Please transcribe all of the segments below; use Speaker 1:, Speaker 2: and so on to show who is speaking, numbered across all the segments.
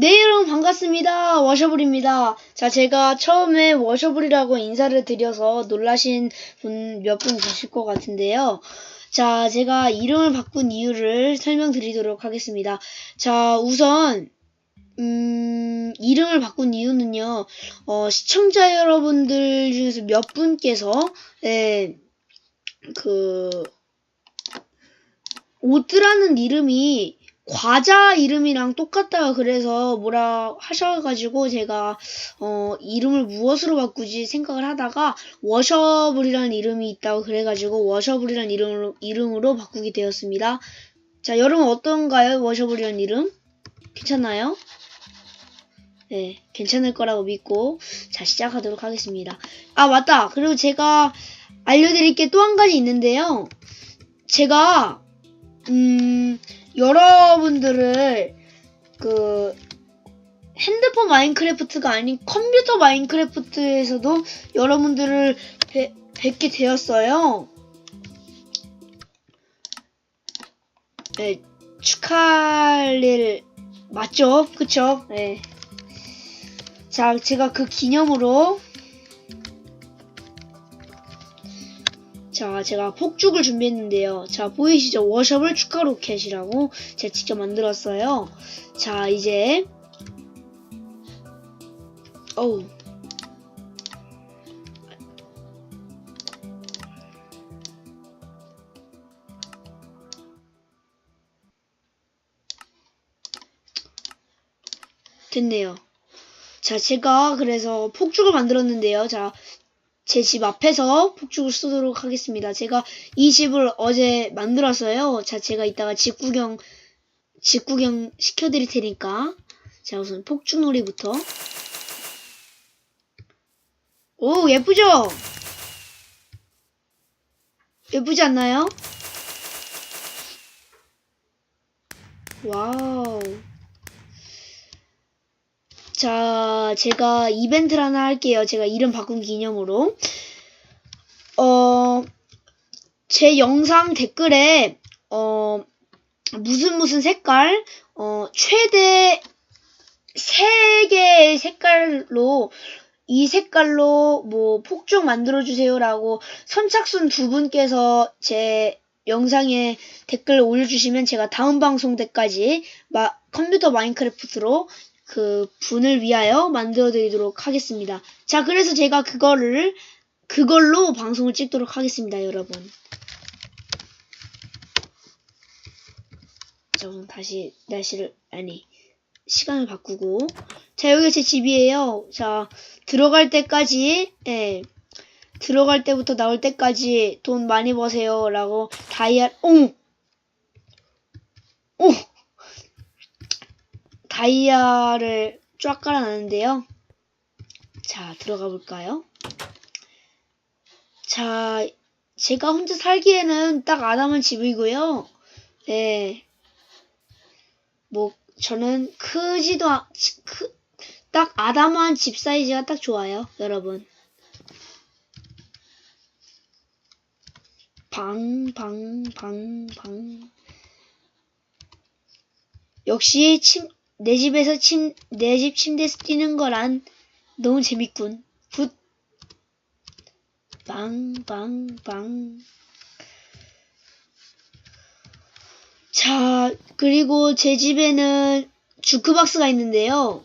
Speaker 1: 네, 여러분 반갑습니다. 워셔블입니다. 자, 제가 처음에 워셔블이라고 인사를 드려서 놀라신 분몇분 계실 것 같은데요. 자, 제가 이름을 바꾼 이유를 설명드리도록 하겠습니다. 자, 우선 음, 이름을 바꾼 이유는요. 어, 시청자 여러분들 중에서 몇 분께서 예, 그 오드라는 이름이 과자 이름이랑 똑같다 그래서 뭐라 하셔가지고 제가 어 이름을 무엇으로 바꾸지 생각을 하다가 워셔블이라는 이름이 있다고 그래가지고 워셔블이라는 이름으로 이름으로 바꾸게 되었습니다. 자 여러분 어떤가요 워셔블이라는 이름? 괜찮나요? 네 괜찮을 거라고 믿고 자 시작하도록 하겠습니다. 아 맞다 그리고 제가 알려드릴 게 또 한 가지 있는데요. 제가 음 여러분들을 그 핸드폰 마인크래프트가 아닌 컴퓨터 마인크래프트에서도 여러분들을 뵈, 뵙게 되었어요. 네, 축하할 일 맞죠? 그쵸? 네. 자, 제가 그 기념으로 자, 제가 폭죽을 준비했는데요. 자, 보이시죠? 워셔블 축하 로켓이라고 제가 직접 만들었어요. 자, 이제 어우 됐네요. 자, 제가 그래서 폭죽을 만들었는데요. 자, 제 집 앞에서 폭죽을 쏘도록 하겠습니다. 제가 이 집을 어제 만들었어요. 자, 제가 이따가 집 구경, 집 구경 시켜드릴 테니까. 자, 우선 폭죽놀이부터. 오, 예쁘죠? 예쁘지 않나요? 와우. 자, 제가 이벤트를 하나 할게요. 제가 이름 바꾼 기념으로. 어, 제 영상 댓글에, 어, 무슨 무슨 색깔, 어, 최대 3개의 색깔로, 이 색깔로 뭐 폭죽 만들어주세요라고 선착순 두 분께서 제 영상에 댓글 올려주시면 제가 다음 방송 때까지 마, 컴퓨터 마인크래프트로 그 분을 위하여 만들어 드리도록 하겠습니다. 자, 그래서 제가 그거를 그걸로 방송을 찍도록 하겠습니다, 여러분. 자, 우선 다시 날씨를 아니 시간을 바꾸고 자, 여기 제 집이에요. 자, 들어갈 때까지 예. 들어갈 때부터 나올 때까지 돈 많이 버세요라고 다이아 오! 오! 다이아를 쫙 깔아놨는데요. 자, 들어가 볼까요? 자, 제가 혼자 살기에는 딱 아담한 집이고요. 네. 뭐, 저는 크지도, 않, 크, 딱 아담한 집 사이즈가 딱 좋아요, 여러분. 방, 방, 방, 방. 역시 침, 내 집에서 침, 내 집 침대에서 뛰는 거란 너무 재밌군. 붓. 빵, 빵, 빵. 자, 그리고 제 집에는 주크박스가 있는데요.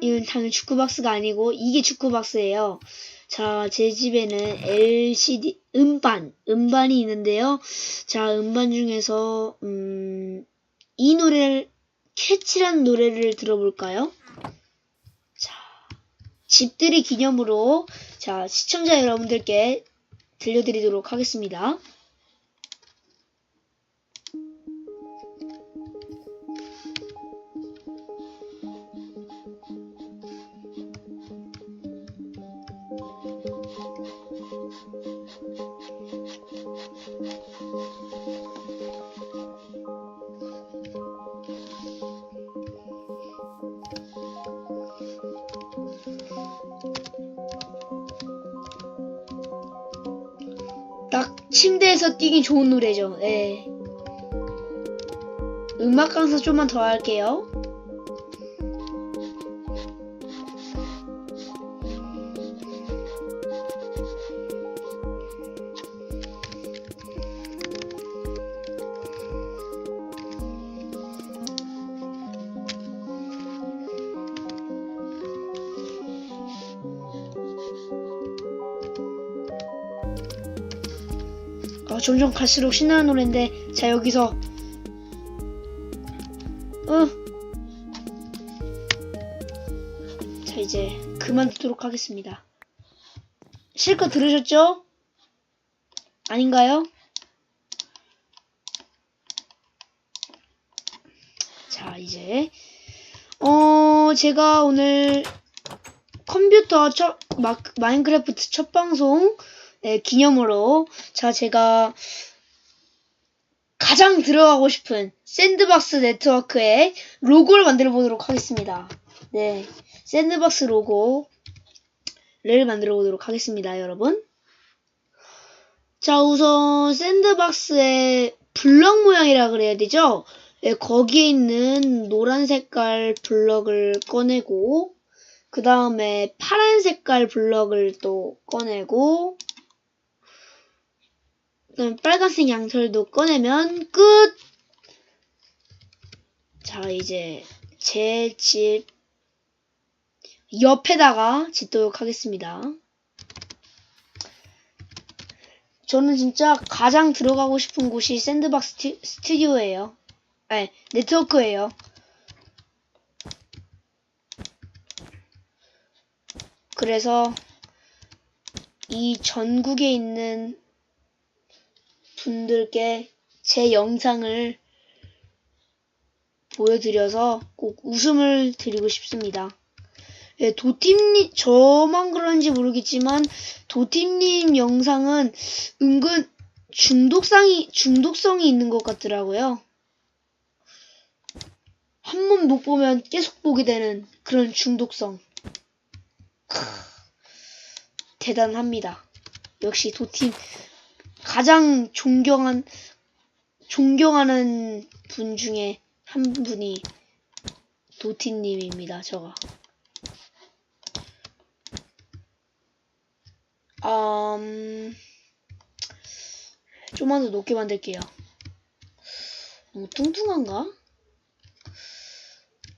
Speaker 1: 이건 당연히 주크박스가 아니고, 이게 주크박스예요. 자, 제 집에는 LCD, 음반, 음반이 있는데요. 자, 음반 중에서, 음, 이 노래를 캐치라는 노래를 들어볼까요? 자, 집들이 기념으로 자 시청자 여러분들께 들려드리도록 하겠습니다. 침대에서 뛰기 좋은 노래죠. 예. 음악 강사 좀만 더 할게요. 어, 점점 갈수록 신나는 노래인데 자 여기서 어. 자 이제 그만 두도록 하겠습니다. 실컷 들으셨죠? 아닌가요? 자 이제 어 제가 오늘 컴퓨터 첫 마, 마인크래프트 첫 방송 네, 기념으로 자 제가 가장 들어가고 싶은 샌드박스 네트워크의 로고를 만들어 보도록 하겠습니다. 네, 샌드박스 로고를 만들어 보도록 하겠습니다, 여러분. 자, 우선 샌드박스의 블럭 모양이라 그래야 되죠? 네, 거기에 있는 노란 색깔 블럭을 꺼내고 그 다음에 파란 색깔 블럭을 또 꺼내고 빨간색 양털도 꺼내면 끝! 자, 이제 제 집 옆에다가 짓도록 하겠습니다. 저는 진짜 가장 들어가고 싶은 곳이 샌드박스 스튜, 스튜디오예요. 아니, 네트워크예요. 그래서 이 전국에 있는 분들께 제 영상을 보여드려서 꼭 웃음을 드리고 싶습니다. 예, 도팀님, 저만 그런지 모르겠지만, 도팀님 영상은 은근 중독성이, 중독성이 있는 것 같더라고요. 한 번 못 보면 계속 보게 되는 그런 중독성. 크, 대단합니다. 역시 도팀, 가장 존경한 존경하는 분 중에 한 분이 도티님입니다. 저가. 음, 좀만 더 높게 만들게요. 너무 뚱뚱한가?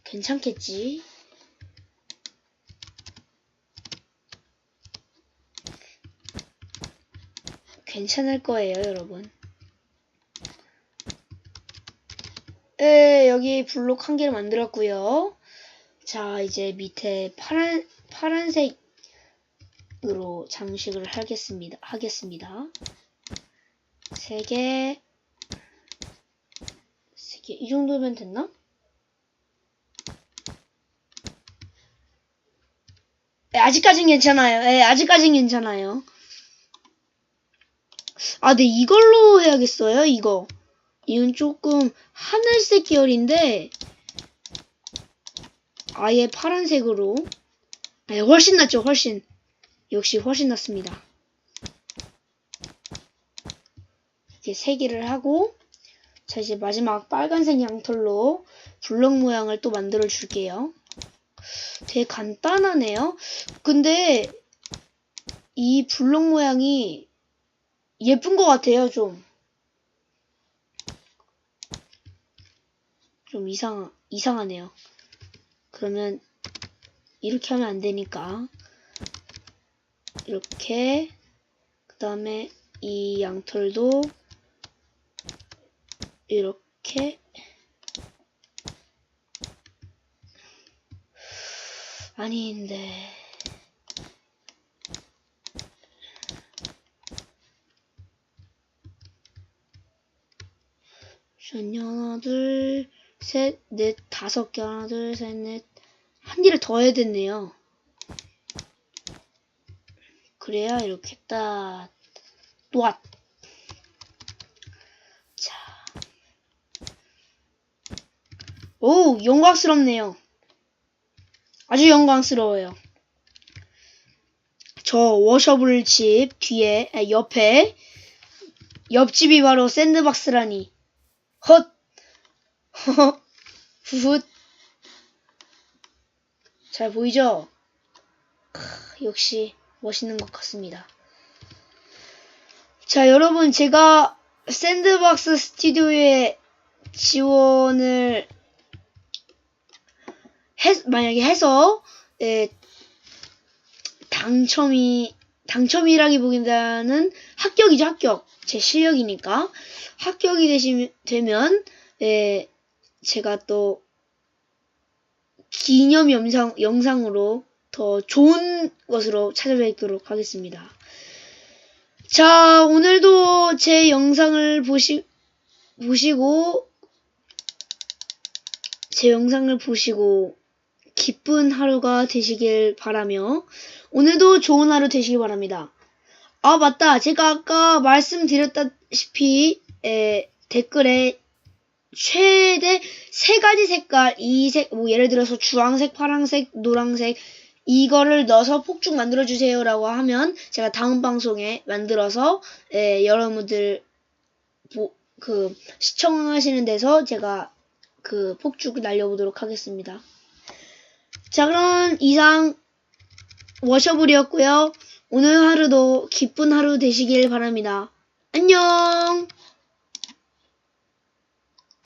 Speaker 1: 괜찮겠지? 괜찮을 거예요, 여러분. 네, 여기 블록 한 개를 만들었고요. 자, 이제 밑에 파란 파란색으로 장식을 하겠습니다. 하겠습니다. 세 개, 세 개, 이 정도면 됐나? 네, 아직까진 괜찮아요. 네, 아직까진 괜찮아요. 아, 네, 이걸로 해야겠어요, 이거. 이건 조금 하늘색 계열인데, 아예 파란색으로. 네, 훨씬 낫죠, 훨씬. 역시 훨씬 낫습니다. 이렇게 세 개를 하고, 자, 이제 마지막 빨간색 양털로 블럭 모양을 또 만들어 줄게요. 되게 간단하네요. 근데, 이 블럭 모양이 예쁜 것 같아요, 좀. 좀 이상, 이상하네요. 그러면, 이렇게 하면 안 되니까. 이렇게, 그 다음에 이 양털도 이렇게 아닌데 전이 하나 둘 셋 넷 다섯 개. 하나 둘 셋 넷. 한 개를 더 해야 됐네요. 그래야 이렇게 딱 또앗 자. 오 영광스럽네요. 아주 영광스러워요. 저 워셔블 집 뒤에 아, 옆에 옆집이 바로 샌드박스라니 헛 후훗. 잘 보이죠? 크, 역시 멋있는 것 같습니다. 자, 여러분, 제가 샌드박스 스튜디오에 지원을 해, 만약에 해서, 예, 당첨이, 당첨이라기보다는 합격이죠, 합격. 제 실력이니까. 합격이 되시, 되면, 예, 제가 또, 기념 영상, 영상으로 더 좋은 것으로 찾아뵙도록 하겠습니다. 자, 오늘도 제 영상을 보시, 보시고, 제 영상을 보시고, 기쁜 하루가 되시길 바라며, 오늘도 좋은 하루 되시길 바랍니다. 아, 맞다. 제가 아까 말씀드렸다시피, 에, 댓글에 최대 세 가지 색깔, 이 색, 뭐 예를 들어서 주황색, 파랑색, 노랑색, 이거를 넣어서 폭죽 만들어 주세요라고 하면 제가 다음 방송에 만들어서 에, 여러분들 보, 그 시청하시는 데서 제가 그 폭죽 날려보도록 하겠습니다. 자 그럼 이상 워셔블이었고요. 오늘 하루도 기쁜 하루 되시길 바랍니다. 안녕!